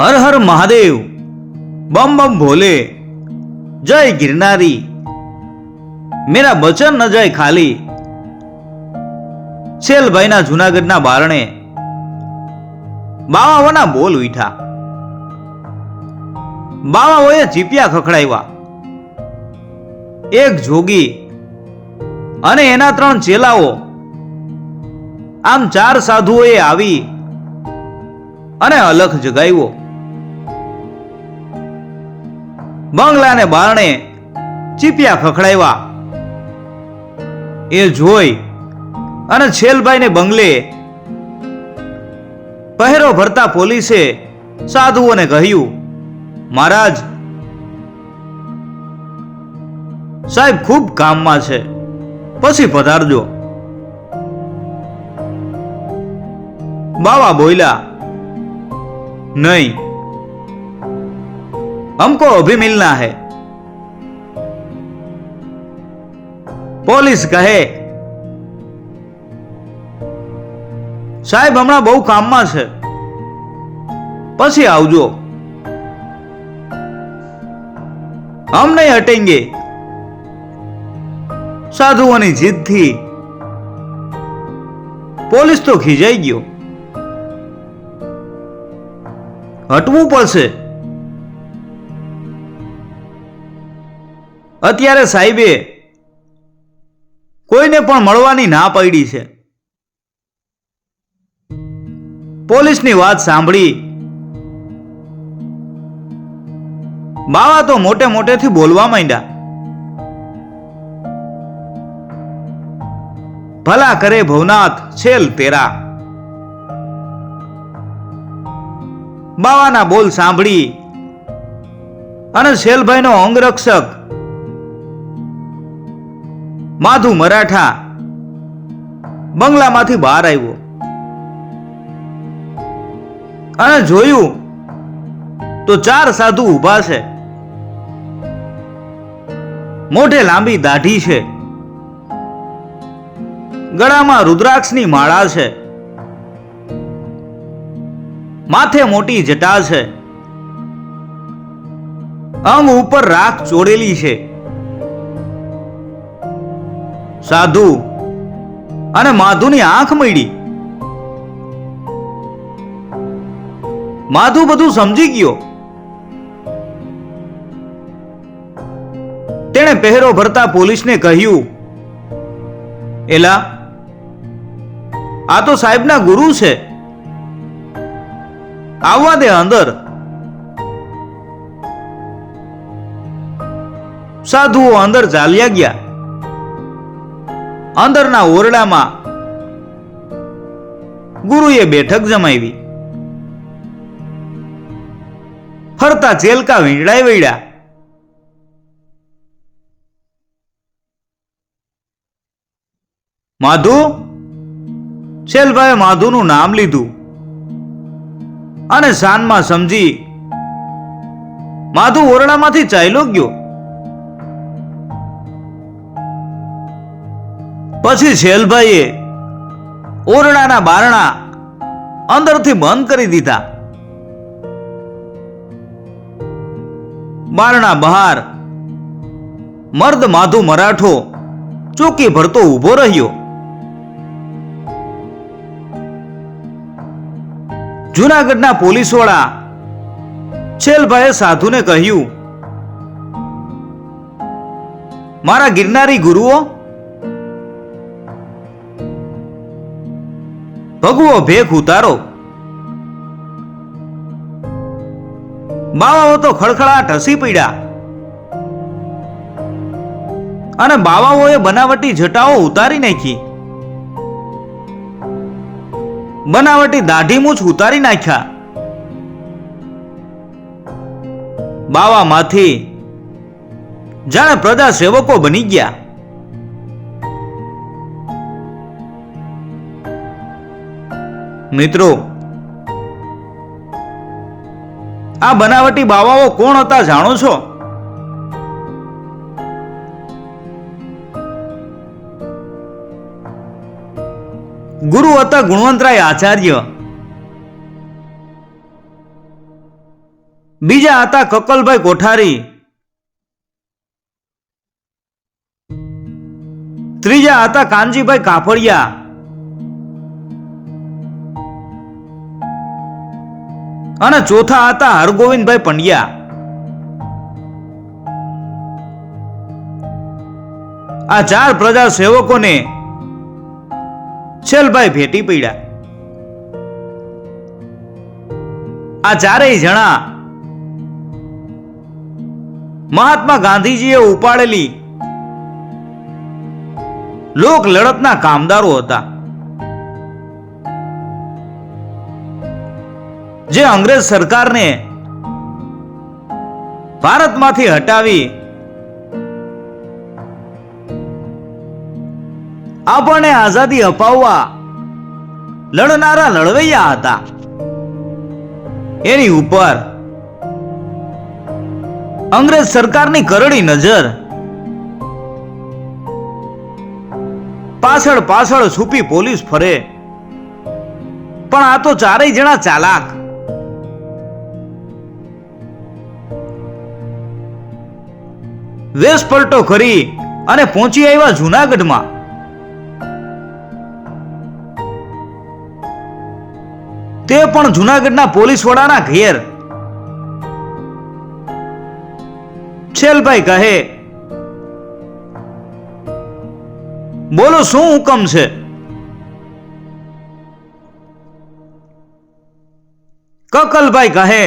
હર હર મહાદેવ. બમ બમ ભોલે. જય ગિરનારી. મેરા બચન ન જાય ખાલી. શેલભાઈના જુનાગઢના બારણે. બાવાઓના બોલ ઉઠા. બાવાઓએ ચીપિયા ખખડાવ્યા. એક જોગી અને એના ત્રણ ચેલાઓ. આમ ચાર સાધુઓએ આવી અને અલખ જગાવ્યો. બંગલાને બારણે ચીપિયા ખખડાવ્યા. એ જોઈ અને છેલભાઈને બંગલે પહેરો ભરતા પોલીસે સાધુઓને કહ્યું, મહારાજ, સાહેબ ખૂબ કામમાં છે, પછી પધારજો. બાવા બોલ્યા नहीं हमको अभी मिलना है પોલીસ કહે સાહેબ હમણાં બહુ કામમાં છે પછી આવજો હમ નહીં હટેંગે સાધુઓની જીદથી પોલીસ તો ખીજાઈ ગયો હટવું પડશે અત્યારે સાહેબે કોઈને પણ મળવાની ના પડી છે. પોલીસની વાત સાંભળી બાવા તો મોટે મોટેથી બોલવા માંડ્યા. ભલા કરે ભવનાથ, છેલ તેરા. બાવાના બોલ સાંભળી અને શેલભાઈનો અંગરક્ષક માધુ મરાઠા બંગલામાંથી બહાર આવ્યો. અને જોયું તો ચાર સાધુ ઊભા છે. મોઢે લાંબી દાઢી છે. ગળામાં રુદ્રાક્ષની માળા છે. માથે મોટી જટા છે. અંગ ઉપર રાખ ચોડેલી છે. સાધુ અને માધુની આંખ મળી. માધુ બધું સમજી ગયો. તેણે પહેરો ભરતા પોલીસને કહ્યું, એલા, આ તો સાહેબના ગુરુ છે. આવવા દે અંદર. સાધુઓ અંદર ચાલ્યા ગયા. અંદરના ઓરડામાં ગુરુએ બેઠક જમાવી. ફરતા ચેલકા વીંડાઈ વળ્યા. માધુ? શેલભાઈએ માધુનું નામ લીધું. અને શાનમાં સમજી, માધુ ઓરડામાંથી ચાલ્યો ગયો. પછી શેલભાઈએ ઓરડાના બારણા અંદરથી બંધ કરી દીધા. બારણા બહાર મર્દ માધુ મરાઠો ચોકી ભરતો ઊભો રહ્યો. જુનાગઢના પોલીસવાળા છેલભાઈએ સાધુને કહ્યું, મારા ગિરનારી ગુરુઓ ભગવો ભેખ ઉતારો. બાવાઓ તો ખડખડાટ હસી પડ્યા. અને બાવાઓએ બનાવટી જટાઓ ઉતારી નાખી. બનાવટી દાઢી મૂછ ઉતારી નાખ્યા. બાવામાંથી જાણે પ્રજા સેવકો બની ગયા. મિત્રો, આ બનાવટી બાવાઓ કોણ હતા જાણો છો? ગુરુ હતા ગુણવંતરાય આચાર્ય. બીજા હતા કકલભાઈ કોઠારી. ત્રીજા હતા કાનજીભાઈ કાફડિયા. અને ચોથા હતા હરગોવિંદભાઈ પંડ્યા. આ ચાર પ્રજા સેવકોને છેલભાઈ ભેટી પડ્યા. આ ચારેય જણા મહાત્મા ગાંધીજીએ ઉપાડેલી લોક લડતના કામદારો હતા. જે અંગ્રેજ સરકારને ભારતમાંથી હટાવી આપણને આઝાદી અપાવવા લડનારા લડવૈયા હતા. એની ઉપર અંગ્રેજ સરકારની કરડી નજર પાછળ પાછળ છુપી પોલીસ ફરે. પણ આ તો ચારેય જણા ચાલાક. વેશ પલટો કરી અને પહોંચી આવ્યા જુનાગઢમાં. તે પણ જુનાગઢના પોલીસ વડાના ઘેર. છેલભાઈ કહે, બોલો, શું હુકમ છે? કકલભાઈ કહે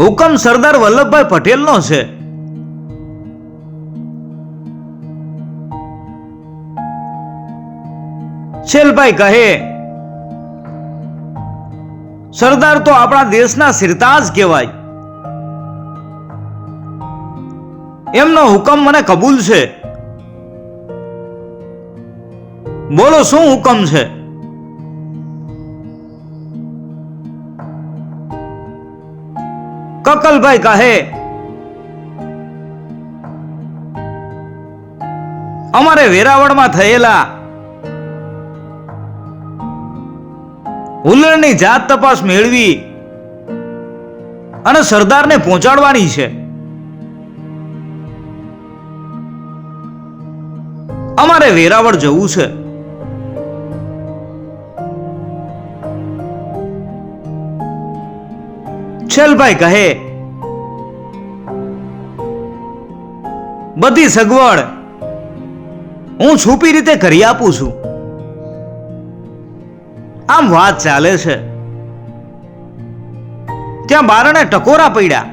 હુકમ સરદાર વલ્લભભાઈ પટેલનો છે. છેલભાઈ કહે, સરદાર તો આપણા દેશના સિરતાજ કહેવાય. એમનો હુકમ મને કબૂલ છે. બોલો, શું હુકમ છે? કકલભાઈ કહે, અમારે વેરાવળમાં થયેલા હુલ્લડની જાત તપાસ મેળવી અને સરદારને પહોંચાડવાની છે. અમારે વેરાવળ જવું છે. છેલભાઈ કહે, બધી સગવડ હું છુપી રીતે કરી આપું છું. આમ વાત ચાલે છે. ત્યાં બારણે ટકોરા પડ્યા.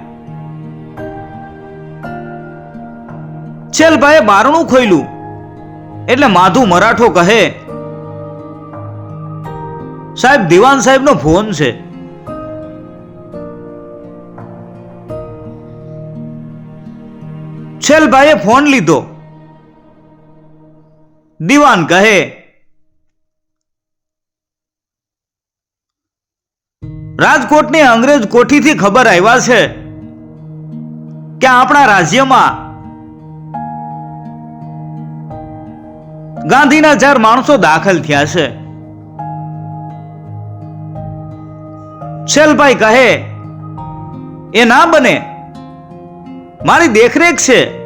છેલભાઈએ બારણું ખોલ્યું એટલે માધુ મરાઠો કહે, સાહેબ, દિવાન સાહેબનો ફોન છે. છેલભાઈએ ફોન લીધો. દિવાન કહે, રાજકોટની અંગ્રેજ કોઠીથી ખબર આવ્યા છે કે આપણા રાજ્યમાં ગાંધીના ચાર માણસો દાખલ થયા છે. છેલભાઈ કહે, એ ના બને. મારી દેખરેખ છે.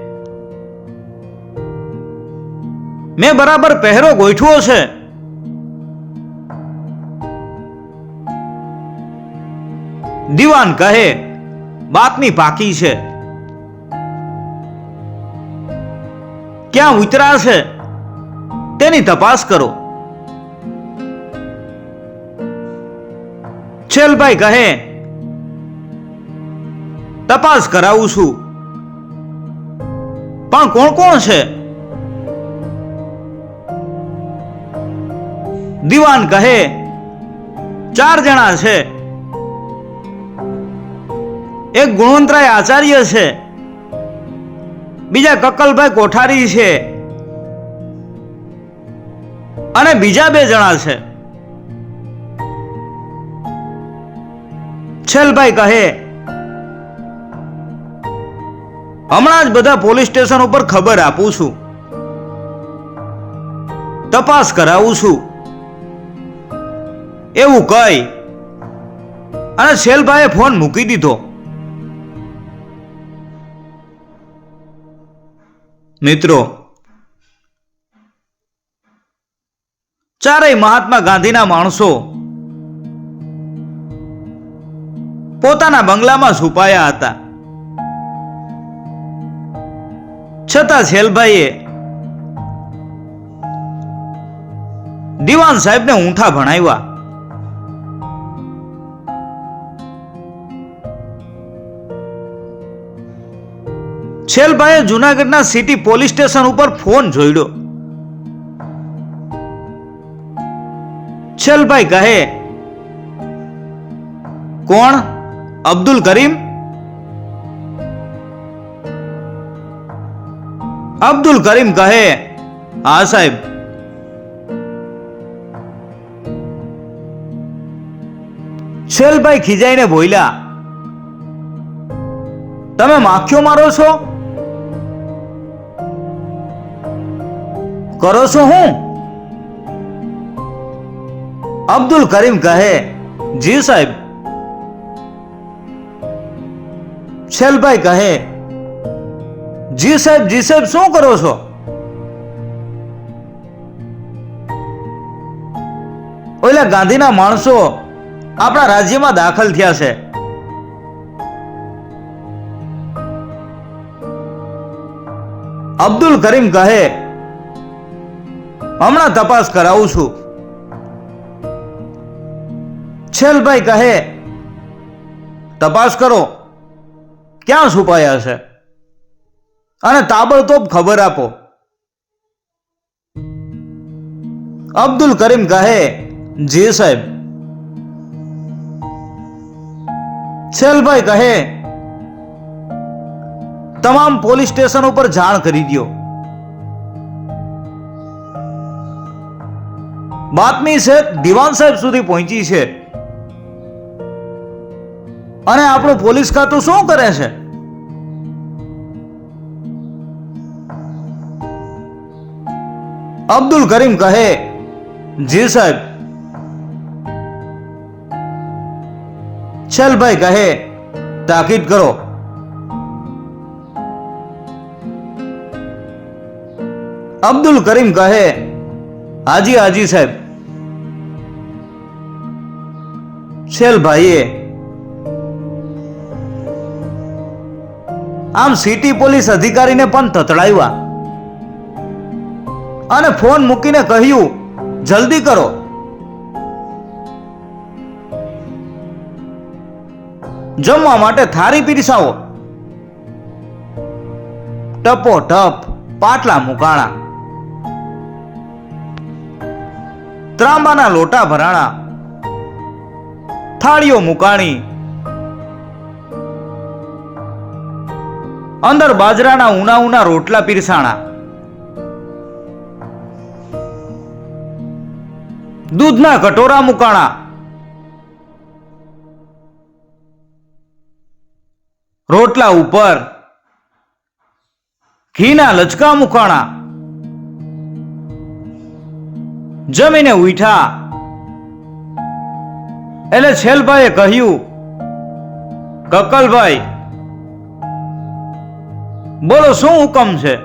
મેં બરાબર પહેરો ગોઠવો છે. દિવાન કહે બાતમી પાકી છે. ક્યાં ઉતરા છે? તેની તપાસ કરો. છેલભાઈ કહે, તપાસ કરાવું છું. પણ કોણ કોણ છે? દિવાન કહે, ચાર જણા છે. એક ગુણવંતરાય આચાર્ય છે. બીજા કકલભાઈ કોઠારી છે. અને બીજા બે જણા છે. છેલભાઈ કહે, હમણાં જ બધા પોલીસ સ્ટેશન ઉપર ખબર આપું છું. તપાસ કરાવું છું. એવું કહી અને શેલભાઈએ ફોન મૂકી દીધો. મિત્રો, ચારેય મહાત્મા ગાંધીના માણસો પોતાના બંગલામાં છુપાયા હતા. છતાં શેલભાઈએ દિવાન સાહેબને ઊંઠા ભણાવ્યા. શેલભાઈએ જુનાગઢના સિટી પોલીસ સ્ટેશન ઉપર ફોન જોડ્યો છેલભાઈ કહે, કોણ? અબ્દુલ કરીમ? અબ્દુલ કરીમ કહે, હા, સાહેબ. શેલભાઈ ખીજાઈને બોલ્યા, તમે માખ્યો મારો છો? કરો છો હું? અબ્દુલ કરીમ કહે, જી સાહેબ. શેલભાઈ કહે, જી સાહેબ જી સાહેબ, શું કરો છો? ઓલા ગાંધીના માણસો આપણા રાજ્યમાં દાખલ થયા છે. અબ્દુલ કરીમ કહે હમણાં તપાસ કરાવું છું. છેલભાઈ કહે, તપાસ કરો. ક્યાં છુપાયા છે? અને તાબડતોબ ખબર આપો. અબ્દુલ કરીમ કહે, જી સાહેબ. છેલભાઈ કહે, તમામ પોલીસ સ્ટેશન ઉપર જાણ કરી દો બાતમી છે, દિવાન સાહેબ સુધી પહોંચી છે. અને આપણું પોલીસ ખાતું શું કરે છે? અબ્દુલ કરીમ કહે, જી સાહેબ. છેલભાઈ કહે, તાકીદ કરો. અબ્દુલ કરીમ કહે હાજી હાજી સાહેબ. શેલભાઈએ આમ સિટી પોલીસ અધિકારીને પણ તતડાવ્યા અને ફોન મૂકીને કહ્યું, જલ્દી કરો. જમવા માટે થારી પીરસાવો. ટપો ટપ પાટલા મુકાણા. ત્રાંબાના લોટા ભરાણા, થાળીઓ મુકાણી, અંદર બાજરાના ઉના ઉના રોટલા પીરસાણા, દૂધના કટોરા મુકાણા, રોટલા ઉપર ઘીના લચકા મુકાણા જમીને ઉઠા એટલે છેલભાઈએ કહ્યું, કકલભાઈ, બોલો શું હુકમ છે?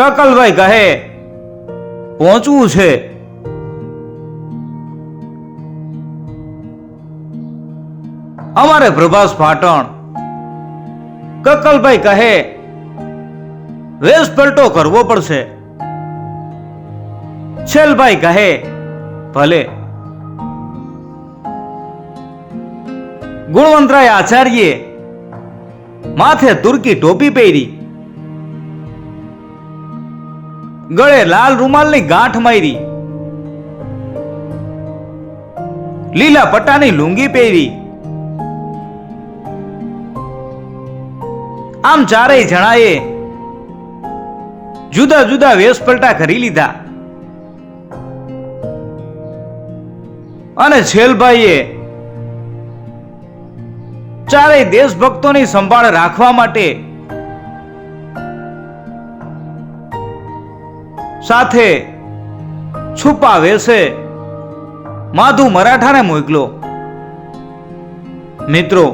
કકલભાઈ કહે, પહોંચવું છે. અમારે પ્રભાસ પાટણ. કકલભાઈ કહે વેશ પલટો કરવો પડશે. છેલભાઈ કહે, ભલે. ગુણવંતરાય આચાર્યે માથે તુર્કી ટોપી પહેરી, ગળે લાલ રૂમાલની ગાંઠ મારી, લીલા પટ્ટાની લુંગી પહેરી. આમ ચારેય જણાએ જુદા જુદા વેશપલટા કરી લીધા. અને છેલભાઈએ ચારેય દેશભક્તોની સંભાળ રાખવા માટે સાથે છુપા વેશે માધુ મરાઠાને મોકલો. મિત્રો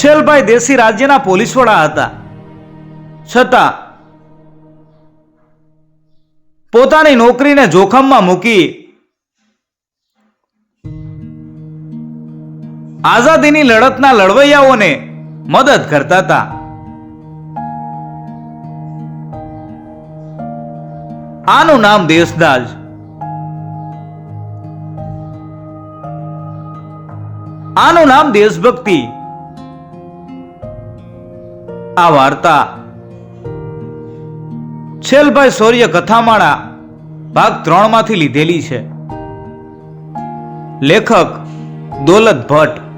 છેલભાઈ દેશી રાજ્યના પોલીસ વડા હતા. છતાં પોતાની નોકરીને જોખમમાં મૂકી આઝાદીની લડતના લડવૈયાઓને મદદ કરતા હતા. આનું નામ દેશદાજ. આનું નામ દેશભક્તિ. આ વાર્તા છેલભાઈ શૌર્ય કથામાળા ભાગ ત્રણમાંથી લીધેલી છે. લેખક દોલત ભટ્ટ.